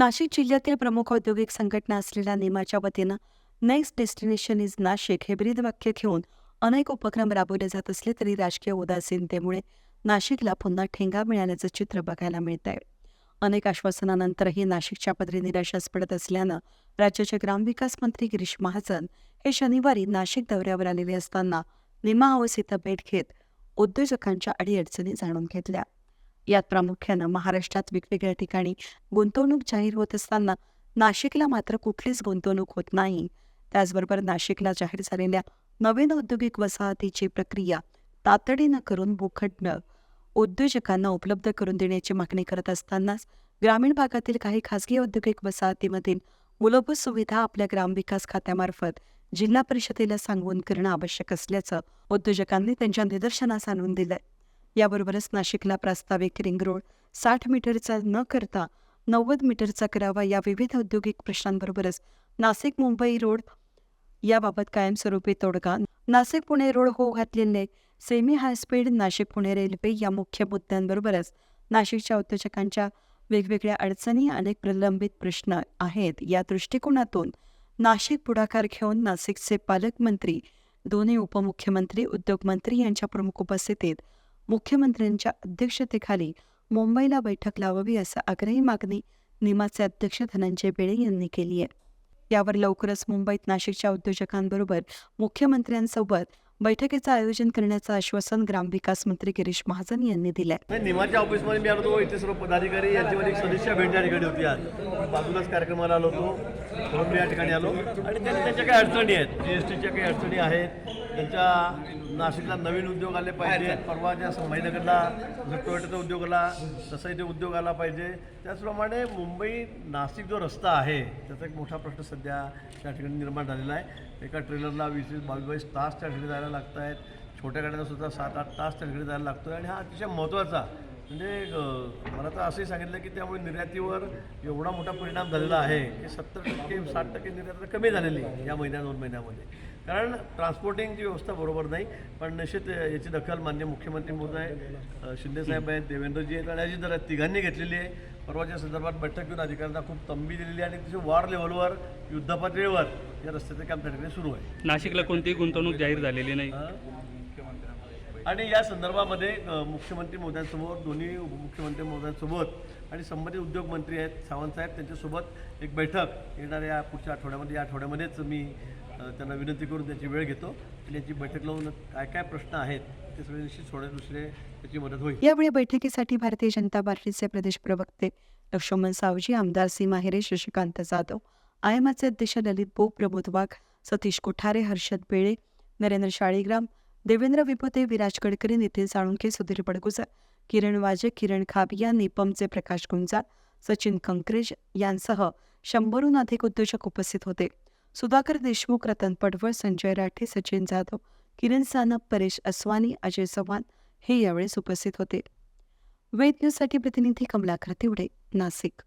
नाशिक जिल्ह्यातील प्रमुख औद्योगिक संघटना असलेल्या निमाच्या वतीनं नेक्स्ट डेस्टिनेशन इज नाशिक हे ब्रीद वाक्य घेऊन अनेक उपक्रम राबवले जात असले तरी राजकीय उदासीनतेमुळे नाशिकला पुन्हा ठेंगा मिळाल्याचं चित्र बघायला मिळत आहे अनेक आश्वासनानंतरही नाशिकच्या पदरी निराशास पडत असल्यानं राज्याचे ग्रामविकास मंत्री गिरीश महाजन हे शनिवारी नाशिक दौऱ्यावर आलेले असताना निमा हाऊस इथं भेट घेत उद्योजकांच्या अडीअडचणी जाणून घेतल्या. यात प्रामुख्यानं महाराष्ट्रात वेगवेगळ्या ठिकाणी गुंतवणूक जाहीर होत असताना नाशिकला मात्र कुठलीच गुंतवणूक होत नाही. त्याचबरोबर नाशिकला जाहीर झालेल्या नवीन औद्योगिक वसाहतीची प्रक्रिया तातडीनं करून भूखंड उद्योजकांना उपलब्ध करून देण्याची मागणी करत असतानाच ग्रामीण भागातील काही खासगी औद्योगिक वसाहतीमधील मूलभूत सुविधा आपल्या ग्रामविकास खात्यामार्फत जिल्हा परिषदेला सांगून करणं आवश्यक असल्याचं उद्योजकांनी त्यांच्या निदर्शनास आणून दिलंय. याबरोबरच नाशिकला प्रास्ताविक रिंग रोड साठ मीटरचा न करता नव्वद मीटरचा करावा या विविध औद्योगिक प्रश्नांबरोबरच नाशिक मुंबई रोड याबाबत कायमस्वरूपी तोडगा. नाशिक पुणे रोड होऊ घातलेले semi high speed Nashik Pune railway या मुख्य मुद्द्यांबरोबरच नाशिकच्या उद्योजकांच्या वेगवेगळ्या अडचणी अनेक प्रलंबित प्रश्न आहेत. या दृष्टिकोनातून नाशिक पुढाकार घेऊन नाशिकचे पालकमंत्री दोन्ही उपमुख्यमंत्री उद्योगमंत्री यांच्या प्रमुख उपस्थितीत मुख्यमंत्र्यांच्या अध्यक्षतेखाली मुंबईला बैठक लावावी असं आग्रही मागणी निमाचे अध्यक्ष धनंजय बेळे यांनी केली आहे. यावर लवकरच मुंबईत नाशिकच्या उद्योजकांबरोबर मुख्यमंत्र्यांसोबत बैठकीचं आयोजन करण्याचं आश्वासन ग्रामविकास मंत्री गिरीश महाजन यांनी दिलंय. निमाच्या ऑफिसमध्ये मी आलो होतो इथे सर्व पदाधिकारी यांच्यामध्ये एक सदस्य भेट त्या ठिकाणी होती आज. बाजूलाच कार्यक्रमाला आलो होतो म्हणून मी या ठिकाणी आलो. आणि त्यांनी त्यांच्या काही अडचणी आहेत जी एस टीच्या काही अडचणी आहेत त्यांच्या नाशिकला नवीन उद्योग आले पाहिजे. परवा ज्या संभाजीनगरला टोयोटाचा उद्योग आला तसा इथे उद्योग आला पाहिजे. त्याचप्रमाणे मुंबई नाशिक जो रस्ता आहे त्याचा एक मोठा प्रश्न सध्या त्या ठिकाणी निर्माण झालेला आहे. एका ट्रेलरला वीस वीस बावीस बावीस तास त्या ठिकाणी जायला लागत आहेत छोट्या गाड्यांना सुद्धा सात आठ तास त्या ठिकाणी जायला लागतो आणि हा अतिशय महत्त्वाचा म्हणजे मला तर असंही सांगितलं की त्यामुळे निर्यातीवर एवढा मोठा परिणाम झालेला आहे. की सत्तर टक्के साठ टक्के निर्यात कमी झालेली आहे या महिन्या दोन महिन्यामध्ये. कारण ट्रान्सपोर्टिंगची व्यवस्था बरोबर नाही पण निश्चित याची दखल मान्य मुख्यमंत्री महोदय शिंदेसाहेब आहेत देवेंद्रजी आहेत आणि अजित जरा तिघांनी घेतलेली आहे. परवाच्या संदर्भात बैठक घेऊन अधिकाऱ्यांना खूप तंबी दिलेली आहे आणि तिथे वार लेवलवर युद्धपातळीवर या रस्त्याचं काम त्या ठिकाणी सुरू आहे. नाशिकला कोणतीही गुंतवणूक जाहीर झालेली नाही. आणि या संदर्भामध्ये मुख्यमंत्री महोदयांसमोर दोन्ही उपमुख्यमंत्री महोदयांसोबत आणि संबंधित उद्योग मंत्री आहेत सावंत साहेब त्यांच्यासोबत एक बैठक येणाऱ्या पुढच्या आठवड्यामध्ये. या आठवड्यामध्येच मी त्यांना विनंती करून त्याची वेळ घेतो आणि याची बैठक लावून काय काय प्रश्न आहेत ते सगळे निश्चित सोडवण्यास दुसरे त्याची मदत होईल. यावेळी बैठकीसाठी भारतीय जनता पार्टीचे प्रदेश प्रवक्ते लक्ष्मण सावजी आमदार सीमा हिरे शशिकांत जाधव आयएमआचे अध्यक्ष ललित बो प्रमोद वाघ सतीश कोठारे हर्षद बेळे नरेंद्र शाळीग्राम देवेंद्र विभूते विराज गडकरी नितीन साळुंखे सुधीर पडगुजर किरण वाजे किरण खाबिया निपमचे प्रकाश गुंजाळ सचिन कंकरेज यांसह शंभरहून अधिक उद्योजक उपस्थित होते. सुधाकर देशमुख रतन पडवळ संजय राठे सचिन जाधव किरण सानप परेश अस्वानी अजय चव्हाण हे यावेळेस उपस्थित होते. वेद न्यूजसाठी प्रतिनिधी कमलाकर तिवडे नाशिक